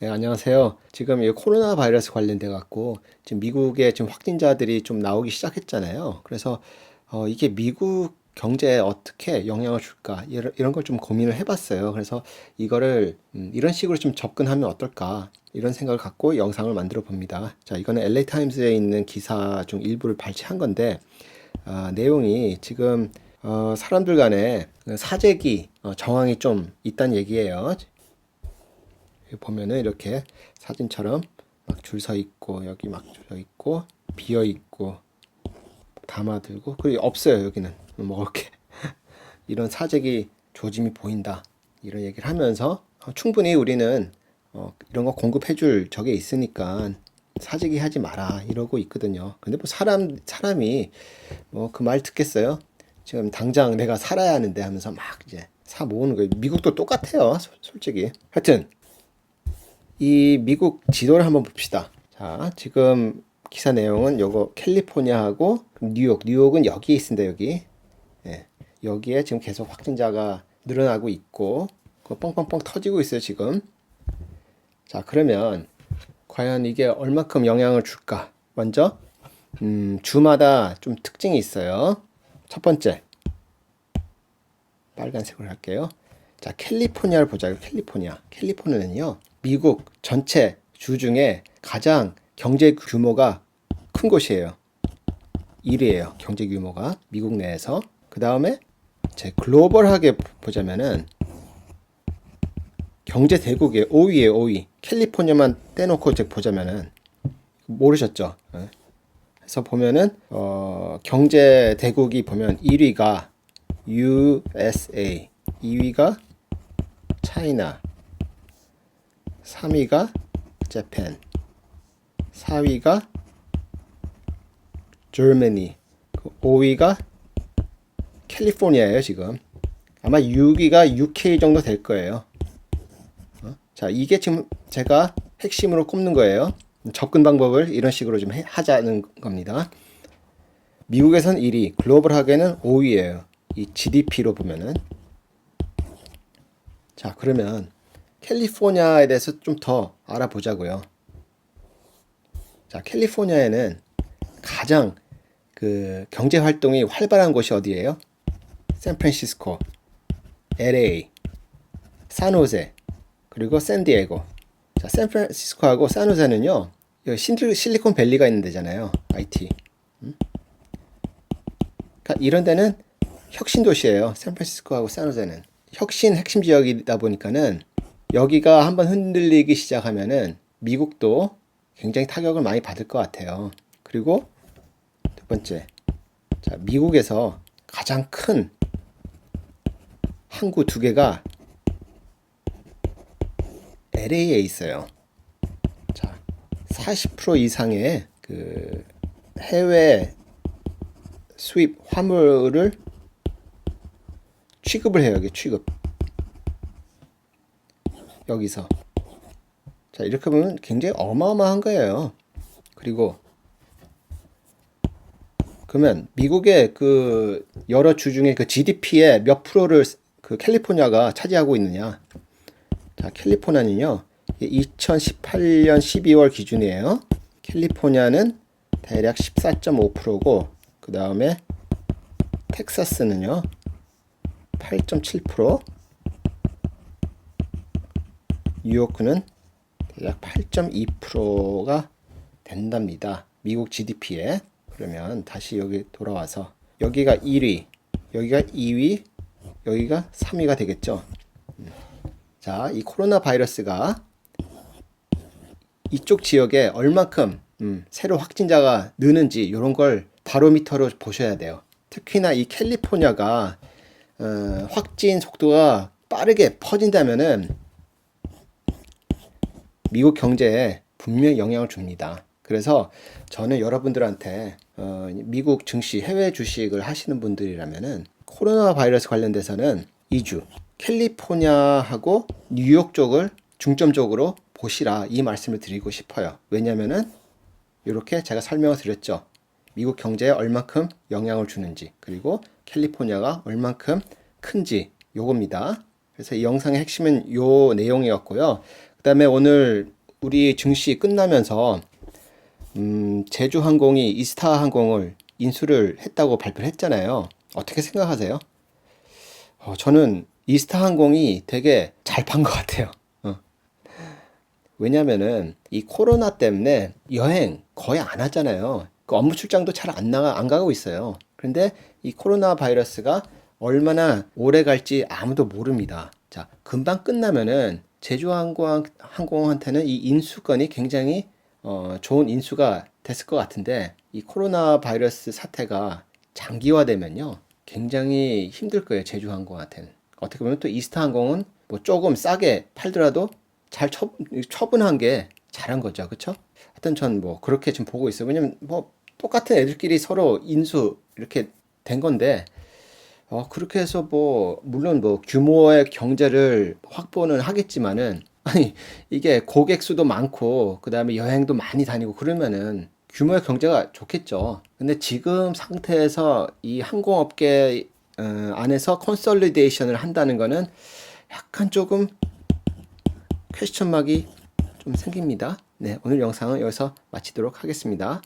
네, 안녕하세요. 지금 이 코로나 바이러스 관련돼 갖고 지금 미국에 지금 확진자들이 좀 나오기 시작했잖아요. 그래서 어, 이게 미국 경제에 어떻게 영향을 줄까 이런, 걸 좀 고민을 해봤어요. 그래서 이거를 음, 이런 식으로 좀 접근하면 어떨까 이런 생각을 갖고 영상을 만들어 봅니다. 자, 이거는 LA 타임스에 있는 기사 중 일부를 발췌한 건데 아, 내용이 지금 어, 사람들 간에 사재기 어, 정황이 좀 있다는 얘기예요. 보면은 이렇게 사진처럼 막 줄 서 있고 여기 막 줄 서 있고 비어 있고 담아들고 그리고 없어요 여기는 먹을 게 이런 사재기 조짐이 보인다 이런 얘기를 하면서 어, 충분히 우리는 어, 이런 거 공급해줄 적에 있으니까 사재기 하지 마라 이러고 있거든요. 근데 뭐 사람 사람이 뭐 그 말 듣겠어요? 지금 당장 내가 살아야 하는데 하면서 막 이제 사 모으는 거예요. 미국도 똑같아요. 솔- 솔직히. 하여튼 이 미국 지도를 한번 봅시다. 자, 지금 기사 내용은 요거 캘리포니아하고 뉴욕, 뉴욕은 여기에 있습니다. 여기. 예. 여기에 지금 계속 확진자가 늘어나고 있고 그 뻥뻥뻥 터지고 있어요, 지금. 자, 그러면 과연 이게 얼마큼 영향을 줄까? 먼저 음, 주마다 좀 특징이 있어요. 첫 번째. 빨간색으로 할게요. 자, 캘리포니아를 보자요. 캘리포니아. 캘리포니아는요. 미국 전체 주 중에 가장 경제 규모가 큰 곳이에요. 1위예요. 경제 규모가 미국 내에서. 그 다음에 제 글로벌하게 보자면은 경제 대국의 5위에 5위. 캘리포니아만 떼놓고 이제 보자면은 모르셨죠? 예. 그래서 보면은 어, 경제 대국이 보면 1위가 USA, 2위가 차이나, 3위가 재팬, 4위가 Germany, 5위가 캘리포니아예요 지금. 아마 6위가 UK 정도 될 거예요. 어? 자, 이게 지금 제가 핵심으로 꼽는 거예요. 접근 방법을 이런 식으로 좀 해- 하자는 겁니다. 미국에선 1위, 글로벌하게는 5위예요. 이 GDP로 보면은. 자, 그러면 캘리포니아에 대해서 좀 더 알아보자고요. 자, 캘리포니아에는 가장 그 경제 활동이 활발한 곳이 어디예요? 샌프란시스코, LA, 산호세, 그리고 샌디에고. 자, 샌프란시스코하고 산호세는요. 여기 신들- 실리콘 밸리가 있는 데잖아요. IT. 음? 그러니까 이런 데는 혁신 도시예요. 샌프란시스코하고 산호세는. 혁신 핵심 지역이다 보니까는 여기가 한번 흔들리기 시작하면은 미국도 굉장히 타격을 많이 받을 것 같아요. 그리고 두 번째. 자, 미국에서 가장 큰 항구 두 개가 LA에 있어요. 자, 40% 이상의 그 해외 수입 화물을 취급을 해요. 여기 취급. 여기서. 자, 이렇게 보면 굉장히 어마어마한 거예요. 그리고 그러면 미국의 그 여러 주 중에 그 GDP의 몇 프로를 그 캘리포니아가 차지하고 있느냐? 자, 캘리포니아는요. 2018년 12월 기준이에요. 캘리포니아는 대략 14.5%고 그 다음에 텍사스는요 8.7% 뉴요크는 대략 8.2%가 된답니다. 미국 GDP에 그러면 다시 여기 돌아와서 여기가 1위, 여기가 2위, 여기가 3위가 되겠죠. 음. 자, 이 코로나 바이러스가 이쪽 지역에 얼마큼 음, 새로 확진자가 느는지 이런 걸 바로미터로 보셔야 돼요. 특히나 이 캘리포니아가 어, 확진 속도가 빠르게 퍼진다면은 미국 경제에 분명히 영향을 줍니다. 그래서 저는 여러분들한테 어, 미국 증시, 해외 주식을 하시는 분들이라면은 코로나 바이러스 관련돼서는 2주 캘리포니아하고 뉴욕 쪽을 중점적으로 보시라 이 말씀을 드리고 싶어요. 왜냐면은 이렇게 제가 설명을 드렸죠. 미국 경제에 얼만큼 영향을 주는지 그리고 캘리포니아가 얼만큼 큰지 요겁니다. 그래서 이 영상의 핵심은 요 내용이었고요. 그다음에 오늘 우리 증시 끝나면서 음, 제주항공이 이스타 항공을 인수를 했다고 발표를 했잖아요. 어떻게 생각하세요? 어, 저는 이스타 항공이 되게 잘 판 것 같아요. 어. 왜냐면은 이 코로나 때문에 여행 거의 안 하잖아요. 그 업무 출장도 잘 안 나가 안 가고 있어요. 그런데 이 코로나 바이러스가 얼마나 오래 갈지 아무도 모릅니다. 자, 금방 끝나면은 제주항공 항공한테는 이 인수건이 굉장히 어, 좋은 인수가 됐을 것 같은데 이 코로나 바이러스 사태가 장기화되면요 굉장히 힘들 거예요 제주항공한테는. 어떻게 보면 또 이스타항공은 뭐 조금 싸게 팔더라도 잘 처, 처분한 게 잘한 거죠. 그쵸? 하여튼 전 뭐 그렇게 지금 보고 있어요. 왜냐면 뭐 똑같은 애들끼리 서로 인수 이렇게 된 건데 어, 그렇게 해서 뭐, 물론 뭐, 규모의 경제를 확보는 하겠지만은, 아니, 이게 고객 수도 많고, 그 다음에 여행도 많이 다니고 그러면은, 규모의 경제가 좋겠죠. 근데 지금 상태에서 이 항공업계 어, 안에서 컨설리데이션을 한다는 거는 약간 조금 퀘스천 마크이 좀 생깁니다. 네, 오늘 영상은 여기서 마치도록 하겠습니다.